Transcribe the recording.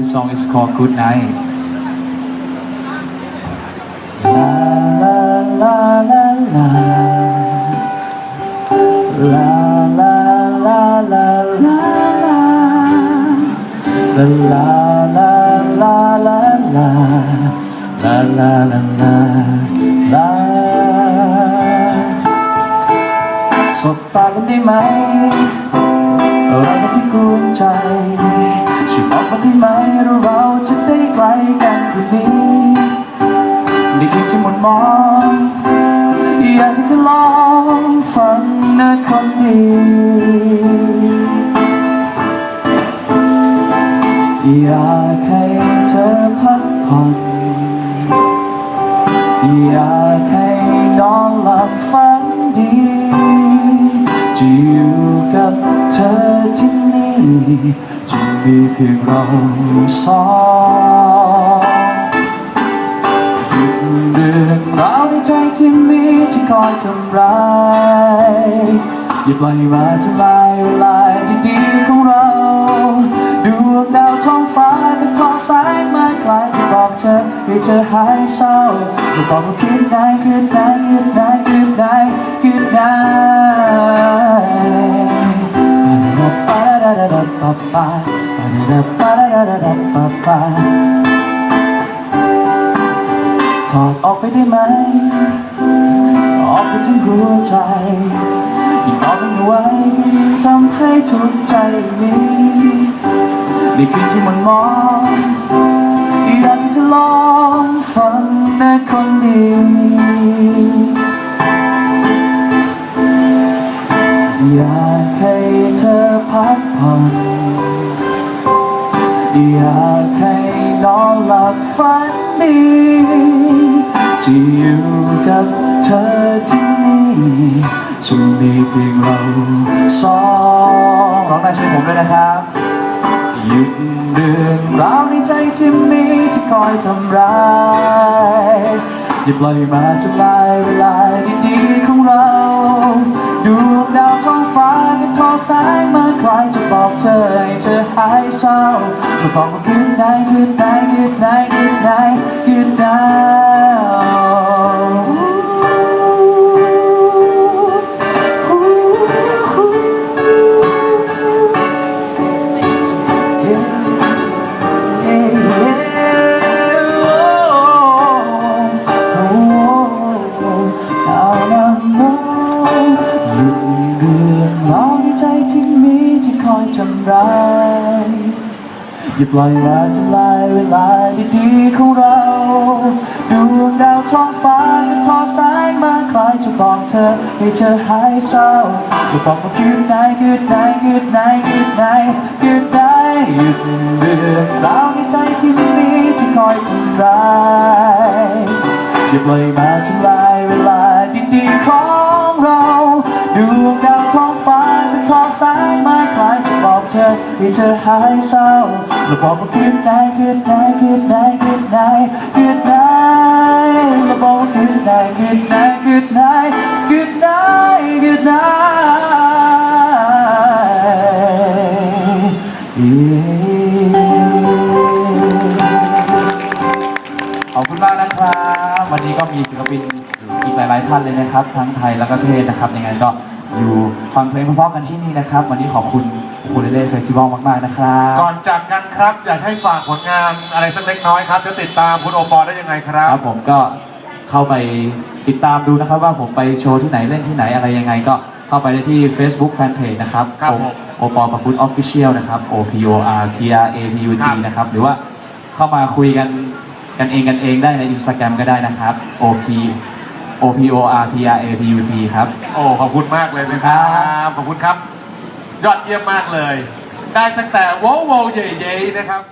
this song is called Good Night. La la la la la. La la la la la la. La la la la la la. La la la la la. สบตากันได้ไหมอะไรกันที่กวนใจ ช่วยบอกมาได้ไหมเราเราจะได้ไกลกันกว่านี้ในคืนที่หมดมองอยากให้เธอลองฟังนะคนดีอยากให้เธอพักผ่อนอยากให้นอนหลับฝันดีจะอยู่กับ ธอที่นี่จะมีเพียงเราสองเรื่องราวในใจที่มีที่คอยทำร้ายอย่าปล่อยมาทำลายเวลาดีๆของเราดวงดาวท้องฟ้าก็ทอแสงมาไกลจะบอกเธอให้เธอหายเศร้าจะบอกว่าคืนไหนคืนไหนคืนไหนคืนไหนคืนไหน ปาดาดาปาดาดาดาปาปาถอดออกไปได้ไหม ออกไปถึงหัวใจยิ่งออกมันไว้ก็ยิ่งทำให้ทุกใจนี้ในคืนที่มันมองอยากจะลองฟังนะคนดีอยากให้เธอพักผ่อน อยากให้นอนหลับฝันดีจะอยู่กับเธอที่นี่จะมีเพียงเราสองร้องได้ช่วยผมด้วยนะครับหยุดเรื่องราวในใจที่มีที่คอยทำร้ายอย่าปล่อยมาทำลายเวลาดีๆของเราดวงดาวท้องฟ้าก็ทอแสงมาคลายจะบอกเธอให้เธอ อายเศร้ามาบอกว่าคืนไหนคืนไหนคืนไหนคืนไหนคืนไหน อย่าปล่อยมาทำลายเวลาดีๆของเราดวงดาวท้องฟ้าก็ทอแสงมาคล้ายจะบอกเธอให้เธอหายเศร้าอย่าบอกว่าคืนไหนคืนไหนคืนไหนคืนไหนคืนไหนหยุดเรื่องราวในใจที่มีที่คอยทำร้ายอย่าปล่อยมาทำลายเวลาดีๆของเราดวงดาว เธอให้เธอหายเศร้าแล้วบอกว่าคืนไหนคืนไหนคืนไหนคืนไหนคืนไหนแล้วบอกว่าคืนไหนคืนไหนคืนไหนคืนไหนคืนไหนขอบคุณมากนะครับ วันนี้ก็มีศิลปินอีกหลายๆท่านเลยนะครับ ทั้งไทยแล้วก็เทศนะครับยังไงก็อยู่ฟังเพลงเพราะๆกันที่นี่นะครับ วันนี้ขอบคุณ คูเลเล่เฟสติวัลมาก ๆ นะครับก่อนจากกันครับอยากให้ฝากผลงานอะไรสักเล็กน้อยครับจะติดตามคุณโอปอล์ได้ยังไงครัคบรับผมก็เข้าไปติดตามดูนะครับ ว่าผมไปโชว์ที่ไหนเล่นที่ไหนอะไรยังไง ก็เข้าไปได้ที่ Facebook Fanpage นะครับครับผมโอปอประฟุตออฟฟิเชียลนะครับ O P O R P R A P U T ครับ นะครับ หรือว่าเข้ามาคุยกันกันเองกันเองได้ใน Instagram ก็ได้นะครับ O P O P O R P R A P U T ครับ โอ้ขอบคุณมากเลยนะครับขอบคุณครับ ยอดเยี่ยมมากเลย ได้ตั้งแต่โว้วโวเย่ๆนะครับ